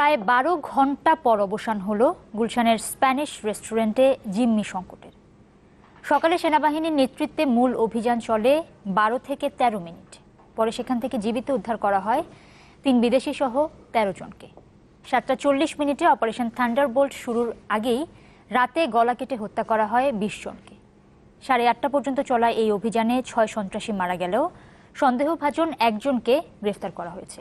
প্রায় বারো ঘণ্টা পর অবসান হল গুলশানের স্প্যানিশ রেস্টুরেন্টে জিম্মি সংকটের। সকালে সেনাবাহিনীর নেতৃত্বে মূল অভিযান চলে বারো থেকে ১৩ মিনিট। পরে সেখান থেকে জীবিত উদ্ধার করা হয় তিন বিদেশি সহ ১৩ জনকে। সাতটা চল্লিশ মিনিটে অপারেশন থান্ডারবোল্ট শুরুর আগেই রাতে গলা কেটে হত্যা করা হয় বিশ জনকে। সাড়ে আটটা পর্যন্ত চলা এই অভিযানে ছয় সন্ত্রাসী মারা গেলেও সন্দেহভাজন একজনকে গ্রেফতার করা হয়েছে।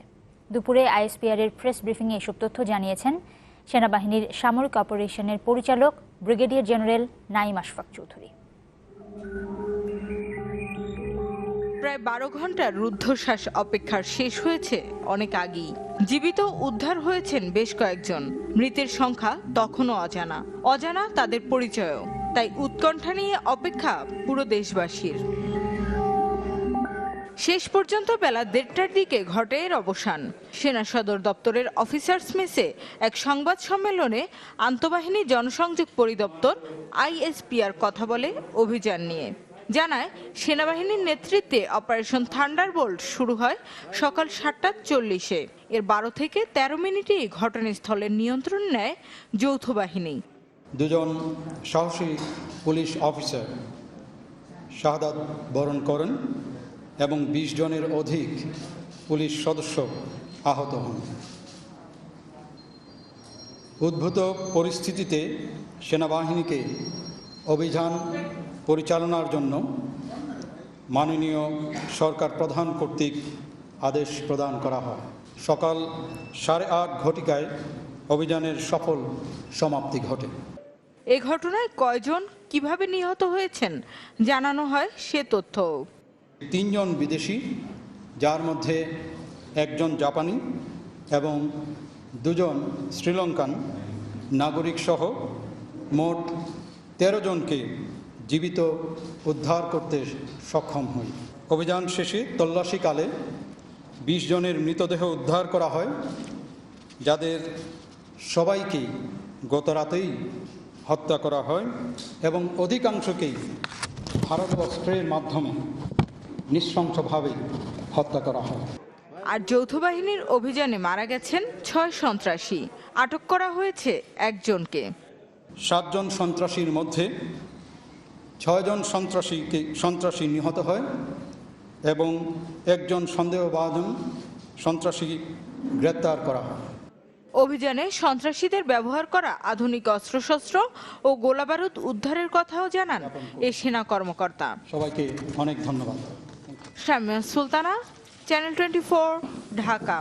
দুপুরে আইএসপিআর এর প্রেস ব্রিফিংয়ে এসব তথ্য জানিয়েছেন সেনাবাহিনীর সামরিক অপারেশনের পরিচালক ব্রিগেডিয়ার জেনারেল নাইম আশফাক চৌধুরী। প্রায় বারো ঘণ্টার রুদ্ধশ্বাস অপেক্ষার শেষ হয়েছে অনেক আগেই। জীবিত উদ্ধার হয়েছেন বেশ কয়েকজন। মৃতের সংখ্যা তখনও অজানা। অজানা তাদের পরিচয়ও। তাই উৎকণ্ঠা নিয়ে অপেক্ষা পুরো দেশবাসীর। শেষ পর্যন্ত বেলা দেড়টার দিকে ঘটে এর অবসান। সেনা সদর দপ্তরের অফিসার্স মেসে এক সংবাদ সম্মেলনে আন্তঃবাহিনী জনসংযোগ পরিদপ্তর আইএসপিআর কথা বলে অভিযান নিয়ে। জানায়, সেনাবাহিনীর নেতৃত্বে অপারেশন থান্ডারবোল্ট শুরু হয় সকাল সাতটা চল্লিশে। এর বারো থেকে ১৩ মিনিটেই ঘটনাস্থলের নিয়ন্ত্রণ নেয় যৌথ বাহিনী। দুজন সাহসী পুলিশ অফিসার শাহাদাত বরণ করেন। এবং বিশ জনের অধিক পুলিশ সদস্য আহত হন। উদ্ভূত পরিস্থিতিতে সেনাবাহিনীকে অভিযান পরিচালনার জন্য মাননীয় সরকার প্রধান কর্তৃক আদেশ প্রদান করা হয়। সকাল সাড়ে আট ঘটিকায় অভিযানের সফল সমাপ্তি ঘটে। এ ঘটনায় কয়জন কীভাবে নিহত হয়েছেন জানানো হয় সে তথ্য তিনজন বিদেশি, যার মধ্যে একজন জাপানি এবং দুজন শ্রীলঙ্কান নাগরিক সহ মোট তেরো জনকে জীবিত উদ্ধার করতে সক্ষম হই। অভিযান শেষে তল্লাশিকালে বিশ জনের মৃতদেহ উদ্ধার করা হয়, যাদের সবাইকেই গত রাতেই হত্যা করা হয় এবং অধিকাংশকেই ভারত অস্ত্রের মাধ্যমে নৃশংসভাবে হত্যা করা হয়। আর যৌথ বাহিনীর অভিযানে মারা গেছেন ছয় সন্ত্রাসী। আটক করা হয়েছে একজনকে। সাতজন সন্ত্রাসীর মধ্যে ছয়জন সন্ত্রাসীকে সন্ত্রাসী নিহত হয় এবং একজন সন্দেহভাজন সন্ত্রাসী গ্রেপ্তার করা হয়। অভিযানে সন্ত্রাসীদের ব্যবহার করা আধুনিক অস্ত্রশস্ত্র ও গোলাবারুদ উদ্ধারের কথাও জানান এ সেনা কর্মকর্তা। সবাইকে অনেক ধন্যবাদ। Shamia Sultana Channel twenty Dhaka.